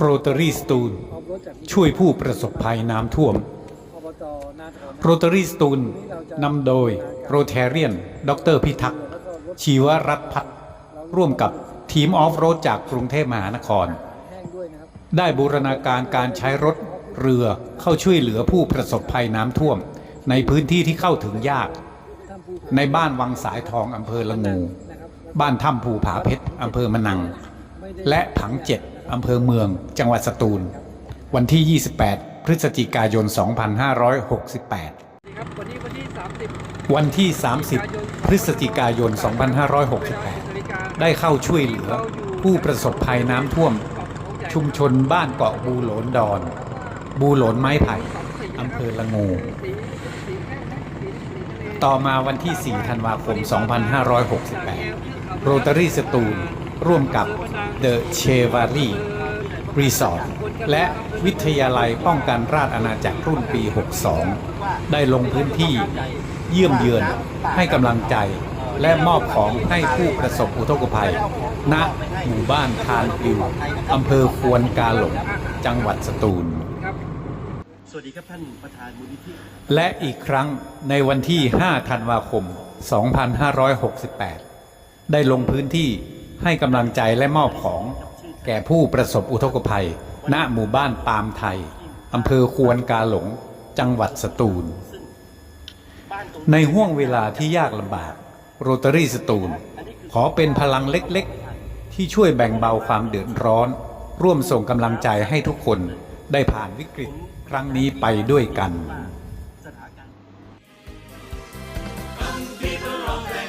โรตารีสตูนออฟรถจากช่วยผู้ประสบภัยน้ำท่วมอบตนาถอนโรตารีสตูนนำโดยโรเทเรียน ดรพิทักษ์แล้วก็รถชีวรัตน์พัฒน์ร่วมกับทีมออฟโรดจากกรุงเทพมหานครแห้งด้วยนะครับได้บูรณาการการใช้รถเรือเข้าช่วยเหลือผู้ประสบภัยน้ำท่วม ในพื้นที่ที่เข้าถึงยากท่านผู้ในบ้านวังสายทองอำเภอละงูนะครับบ้านถ้ำภูผาเพชรอำเภอมะนังไม่ได้ และผังเจ็ดอำเภอเมือง จังหวัดสตูล วันที่ 28 พฤศจิกายน 2568ครับวันนี้วันที่30วันที่ 30 พฤศจิกายน 2568 ได้เข้าช่วยเหลือ ผู้ประสบภัยน้ำท่วม ชุมชนบ้านเกาะบูโหลนดอน บูโหลนไม้ไผ่อำเภอละงูต่อมาวันที่ 4 ธันวาคม 2568 โรตารีสตูล ร่วมกับ The c h e v a r y Resort และวิทยาลัยป้องกันราชอาณาจักรรุ่นปี 62 ได้ลงพื้นที่เยี่ยมเยือนให้กำลังใจและมอบของให้ผู้ประสบอุทกภัย ณ หมู่บ้านทานปิวอำเภอควนกาหลง จังหวัดสตูล สวัสดีครับท่านประธานมูลนิธิ และอีกครั้งในวันที่ 5 ธันวาคม 2568 ได้ลงพื้นที่ ให้กำลังใจและมอบของแก่ผู้ประสบอุทกภัย ณ หมู่บ้านปามไทย อำเภอควนกาหลง จังหวัดสตูล ในห่วงเวลาที่ยากลำบาก โรตารี่สตูล ขอเป็นพลังเล็กๆ ที่ช่วยแบ่งเบาความเดือดร้อน ร่วมส่งกำลังใจให้ทุกคนได้ผ่านวิกฤตครั้งนี้ไปด้วยกัน people of the